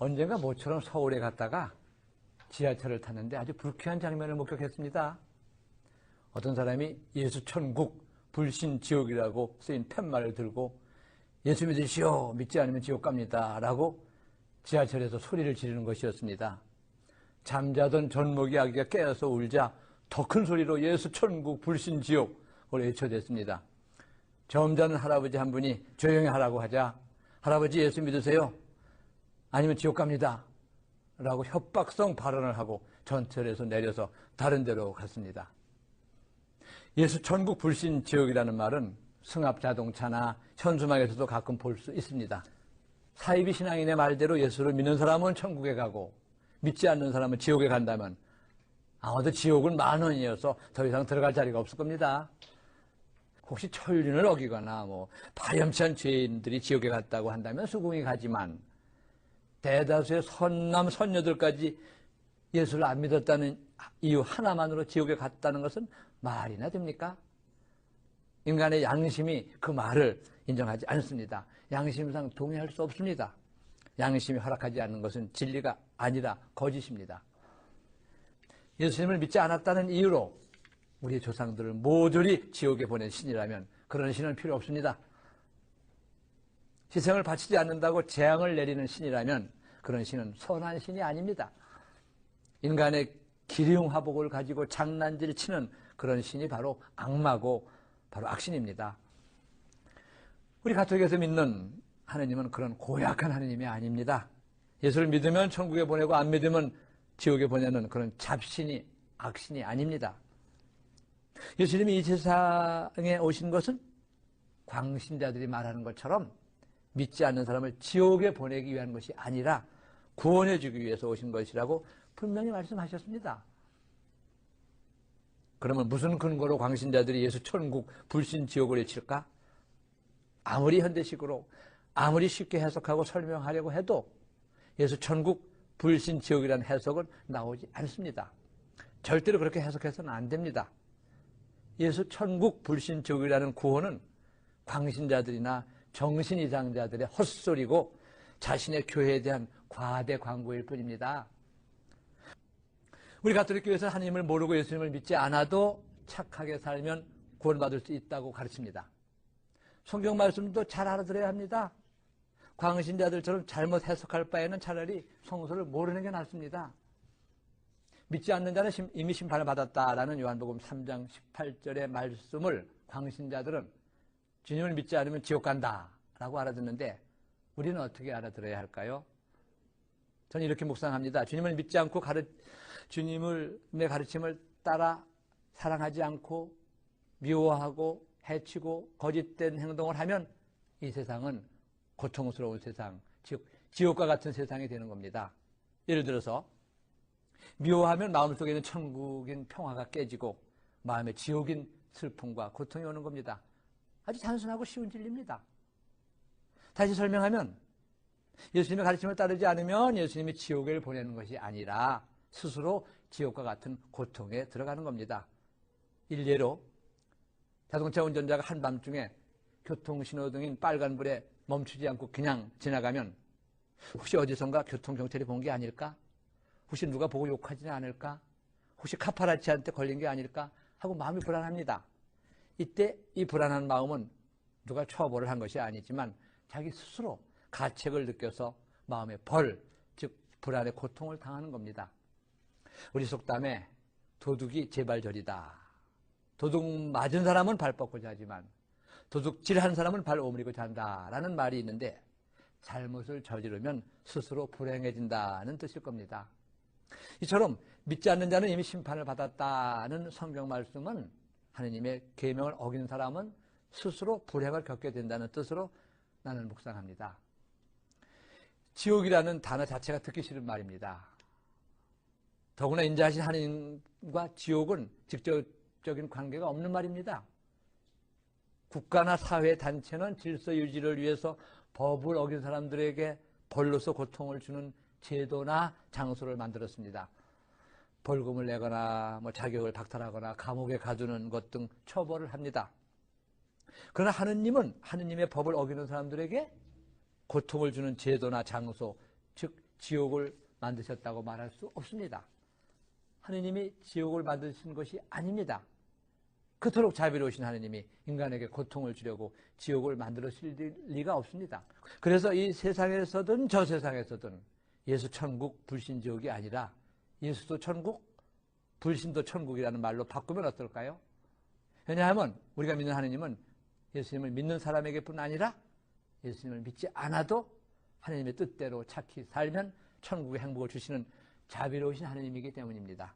언젠가 모처럼 서울에 갔다가 지하철을 탔는데 아주 불쾌한 장면을 목격했습니다. 어떤 사람이 예수 천국, 불신 지옥이라고 쓰인 팻말을 들고 예수 믿으시오, 믿지 않으면 지옥 갑니다. 라고 지하철에서 소리를 지르는 것이었습니다. 잠자던 전목이 아기가 깨어서 울자 더 큰 소리로 예수 천국, 불신 지옥을 외쳐댔습니다. 점잖은 할아버지 한 분이 조용히 하라고 하자 할아버지 예수 믿으세요? 아니면 지옥 갑니다. 라고 협박성 발언을 하고 전철에서 내려서 다른 데로 갔습니다. 예수 천국 불신 지옥이라는 말은 승합 자동차나 현수막에서도 가끔 볼 수 있습니다. 사이비 신앙인의 말대로 예수를 믿는 사람은 천국에 가고 믿지 않는 사람은 지옥에 간다면 아마도 지옥은 만 원이어서 더 이상 들어갈 자리가 없을 겁니다. 혹시 천륜을 어기거나 뭐 파렴치한 죄인들이 지옥에 갔다고 한다면 수긍이 가지만 대다수의 선남 선녀들까지 예수를 안 믿었다는 이유 하나만으로 지옥에 갔다는 것은 말이나 됩니까? 인간의 양심이 그 말을 인정하지 않습니다. 양심상 동의할 수 없습니다. 양심이 허락하지 않는 것은 진리가 아니라 거짓입니다. 예수님을 믿지 않았다는 이유로 우리의 조상들을 모조리 지옥에 보낸 신이라면 그런 신은 필요 없습니다. 희생을 바치지 않는다고 재앙을 내리는 신이라면 그런 신은 선한 신이 아닙니다. 인간의 기륭화복을 가지고 장난질 치는 그런 신이 바로 악마고 바로 악신입니다. 우리 가톨릭에서 믿는 하느님은 그런 고약한 하느님이 아닙니다. 예수를 믿으면 천국에 보내고 안 믿으면 지옥에 보내는 그런 잡신이 악신이 아닙니다. 예수님이 이 세상에 오신 것은 광신자들이 말하는 것처럼 믿지 않는 사람을 지옥에 보내기 위한 것이 아니라 구원해 주기 위해서 오신 것이라고 분명히 말씀하셨습니다. 그러면 무슨 근거로 광신자들이 예수 천국, 불신 지옥을 외칠까? 아무리 현대식으로, 아무리 쉽게 해석하고 설명하려고 해도 예수 천국, 불신 지옥이라는 해석은 나오지 않습니다. 절대로 그렇게 해석해서는 안 됩니다. 예수 천국, 불신 지옥이라는 구호는 광신자들이나 정신이상자들의 헛소리고 자신의 교회에 대한 과대 광고일 뿐입니다. 우리 가톨릭 교회에서 하나님을 모르고 예수님을 믿지 않아도 착하게 살면 구원받을 수 있다고 가르칩니다. 성경 말씀도 잘 알아들어야 합니다. 광신자들처럼 잘못 해석할 바에는 차라리 성서를 모르는 게 낫습니다. 믿지 않는 자는 이미 심판을 받았다라는 요한복음 3장 18절의 말씀을 광신자들은 주님을 믿지 않으면 지옥 간다 라고 알아듣는데 우리는 어떻게 알아들어야 할까요? 저는 이렇게 묵상합니다. 주님을 믿지 않고 가르, 주님을, 내 가르침을 따라 사랑하지 않고 미워하고 해치고 거짓된 행동을 하면 이 세상은 고통스러운 세상, 즉, 지옥과 같은 세상이 되는 겁니다. 예를 들어서, 미워하면 마음속에 는 천국인 평화가 깨지고 마음에 지옥인 슬픔과 고통이 오는 겁니다. 아주 단순하고 쉬운 진리입니다. 다시 설명하면 예수님의 가르침을 따르지 않으면 예수님이 지옥을 보내는 것이 아니라 스스로 지옥과 같은 고통에 들어가는 겁니다. 일례로 자동차 운전자가 한밤중에 교통신호등인 빨간불에 멈추지 않고 그냥 지나가면 혹시 어디선가 교통경찰이 본 게 아닐까? 혹시 누가 보고 욕하지는 않을까? 혹시 카파라치한테 걸린 게 아닐까? 하고 마음이 불안합니다. 이때 이 불안한 마음은 누가 처벌을 한 것이 아니지만 자기 스스로 가책을 느껴서 마음의 벌, 즉 불안의 고통을 당하는 겁니다. 우리 속담에 도둑이 제발저리다. 도둑 맞은 사람은 발 뻗고 자지만 도둑질한 사람은 발 오므리고 잔다라는 말이 있는데 잘못을 저지르면 스스로 불행해진다는 뜻일 겁니다. 이처럼 믿지 않는 자는 이미 심판을 받았다는 성경 말씀은 하느님의 계명을 어긴 사람은 스스로 불행을 겪게 된다는 뜻으로 나는 묵상합니다. 지옥이라는 단어 자체가 듣기 싫은 말입니다. 더구나 인자하신 하느님과 지옥은 직접적인 관계가 없는 말입니다. 국가나 사회 단체는 질서 유지를 위해서 법을 어긴 사람들에게 벌로서 고통을 주는 제도나 장소를 만들었습니다. 벌금을 내거나 뭐 자격을 박탈하거나 감옥에 가두는 것 등 처벌을 합니다. 그러나 하느님은 하느님의 법을 어기는 사람들에게 고통을 주는 제도나 장소, 즉 지옥을 만드셨다고 말할 수 없습니다. 하느님이 지옥을 만드신 것이 아닙니다. 그토록 자비로우신 하느님이 인간에게 고통을 주려고 지옥을 만들었을 리가 없습니다. 그래서 이 세상에서든 저 세상에서든 예수 천국 불신 지옥이 아니라 예수도 천국 불신도 천국이라는 말로 바꾸면 어떨까요? 왜냐하면 우리가 믿는 하느님은 예수님을 믿는 사람에게뿐 아니라 예수님을 믿지 않아도 하느님의 뜻대로 착히 살면 천국의 행복을 주시는 자비로우신 하느님이기 때문입니다.